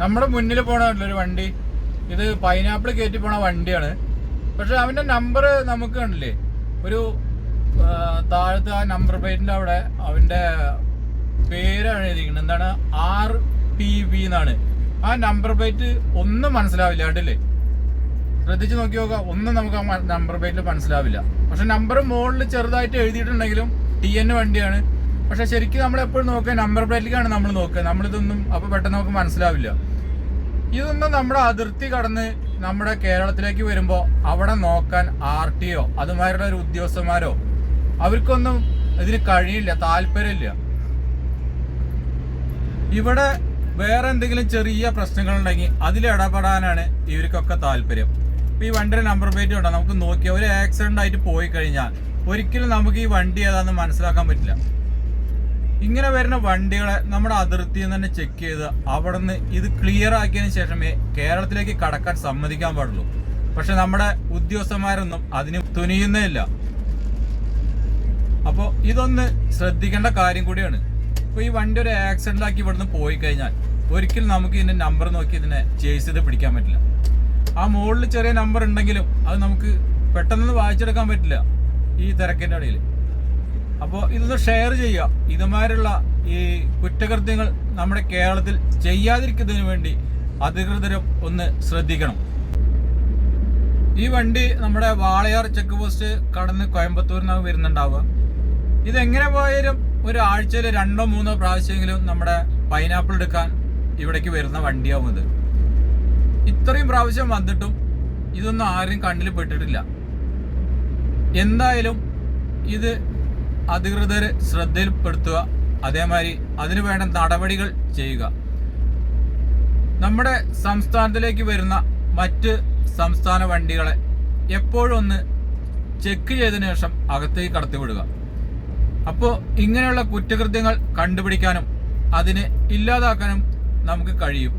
നമ്മുടെ മുന്നിൽ പോണ ഒരു വണ്ടി. ഇത് പൈനാപ്പിൾ കയറ്റി പോണ വണ്ടിയാണ്. പക്ഷെ അവന്റെ നമ്പർ നമുക്ക് കണ്ടില്ലേ? ഒരു താഴത്തെ ആ നമ്പർ പ്ലേറ്റിന്റെ അവിടെ അവന്റെ പേരാണ് എഴുതിയിരിക്കുന്നത്. എന്താണ്? ആർ പി വി എന്നാണ്. ആ നമ്പർ പ്ലേറ്റ് ഒന്നും മനസ്സിലാവില്ല കണ്ടില്ലേ? ശ്രദ്ധിച്ച് നോക്കി നോക്കാം. ഒന്നും നമുക്ക് ആ നമ്പർ പ്ലേറ്റിൽ മനസ്സിലാവില്ല. പക്ഷെ നമ്പർ മുകളിൽ ചെറുതായിട്ട് എഴുതിയിട്ടുണ്ടെങ്കിലും ടി എൻ വണ്ടിയാണ്. പക്ഷെ ശരിക്കും നമ്മൾ എപ്പോഴും നോക്കുക നമ്പർ പ്ലേറ്റിലേക്കാണ് നമ്മൾ നോക്കുക. നമ്മളിതൊന്നും അപ്പൊ പെട്ടെന്ന് നമുക്ക് മനസ്സിലാവില്ല. ഇതൊന്നും നമ്മുടെ അതിർത്തി കടന്ന് നമ്മുടെ കേരളത്തിലേക്ക് വരുമ്പോൾ അവിടെ നോക്കാൻ ആർ ടി ഒ അതുമാരുടെ ഒരു ഉദ്യോഗസ്ഥന്മാരോ അവർക്കൊന്നും ഇതിന് കഴിയില്ല താല്പര്യമില്ല. ഇവിടെ വേറെ എന്തെങ്കിലും ചെറിയ പ്രശ്നങ്ങളുണ്ടെങ്കിൽ അതിൽ ഇടപെടാനാണ് ഇവർക്കൊക്കെ താല്പര്യം. ഇപ്പൊ ഈ വണ്ടിയുടെ നമ്പർ പ്ലേറ്റ് ഉണ്ടോ? നമുക്ക് നോക്കിയാൽ ഒരു ആക്സിഡന്റ് ആയിട്ട് പോയി കഴിഞ്ഞാൽ ഒരിക്കലും നമുക്ക് ഈ വണ്ടി ഏതാണെന്ന് മനസ്സിലാക്കാൻ പറ്റില്ല. ഇങ്ങനെ വരുന്ന വണ്ടികളെ നമ്മുടെ അതിർത്തിയിൽ നിന്ന് തന്നെ ചെക്ക് ചെയ്ത് അവിടെ നിന്ന് ഇത് ക്ലിയർ ആക്കിയതിനു ശേഷമേ കേരളത്തിലേക്ക് കടക്കാൻ സമ്മതിക്കാൻ പാടുള്ളൂ. പക്ഷെ നമ്മുടെ ഉദ്യോഗസ്ഥന്മാരൊന്നും അതിന് തുനിയുന്നേ ഇല്ല. അപ്പോൾ ഇതൊന്ന് ശ്രദ്ധിക്കേണ്ട കാര്യം കൂടിയാണ്. ഇപ്പോൾ ഈ വണ്ടി ഒരു ആക്സിഡന്റ് ആക്കി ഇവിടുന്ന് പോയി കഴിഞ്ഞാൽ ഒരിക്കലും നമുക്ക് ഇതിന്റെ നമ്പർ നോക്കി ഇതിനെ ചേസ് ചെയ്ത് പിടിക്കാൻ പറ്റില്ല. ആ മുകളിൽ ചെറിയ നമ്പർ ഉണ്ടെങ്കിലും അത് നമുക്ക് പെട്ടെന്ന് വായിച്ചെടുക്കാൻ പറ്റില്ല ഈ തിരക്കിന്റെ ഇടയിൽ അപ്പോൾ ഇതൊന്ന് ഷെയർ ചെയ്യുക. ഇതുമാതിരിയുള്ള ഈ കുറ്റകൃത്യങ്ങൾ നമ്മുടെ കേരളത്തിൽ ചെയ്യാതിരിക്കുന്നതിന് വേണ്ടി അധികൃതരും ഒന്ന് ശ്രദ്ധിക്കണം. ഈ വണ്ടി നമ്മുടെ വാളയാർ ചെക്ക് പോസ്റ്റ് കടന്ന് കോയമ്പത്തൂരിനാണ് വരുന്നുണ്ടാവുക. ഇതെങ്ങനെ പോയാലും ഒരു ആഴ്ചയിൽ രണ്ടോ മൂന്നോ പ്രാവശ്യമെങ്കിലും നമ്മുടെ പൈനാപ്പിൾ എടുക്കാൻ ഇവിടേക്ക് വരുന്ന വണ്ടിയാവും ഇത്. ഇത്രയും പ്രാവശ്യം വന്നിട്ടും ഇതൊന്നും ആരും കണ്ണിൽ പെട്ടിട്ടില്ല. എന്തായാലും ഇത് അധികൃതർ ശ്രദ്ധയിൽപ്പെടുത്തുക. അതേമാതിരി അതിനു വേണ്ട നടപടികൾ ചെയ്യുക. നമ്മുടെ സംസ്ഥാനത്തിലേക്ക് വരുന്ന മറ്റ് സംസ്ഥാന വണ്ടികളെ എപ്പോഴും ഒന്ന് ചെക്ക് ചെയ്തതിനു ശേഷം അകത്തേക്ക് കടത്തിവിടുക. അപ്പോൾ ഇങ്ങനെയുള്ള കുറ്റകൃത്യങ്ങൾ കണ്ടുപിടിക്കാനും അതിനെ ഇല്ലാതാക്കാനും നമുക്ക് കഴിയും.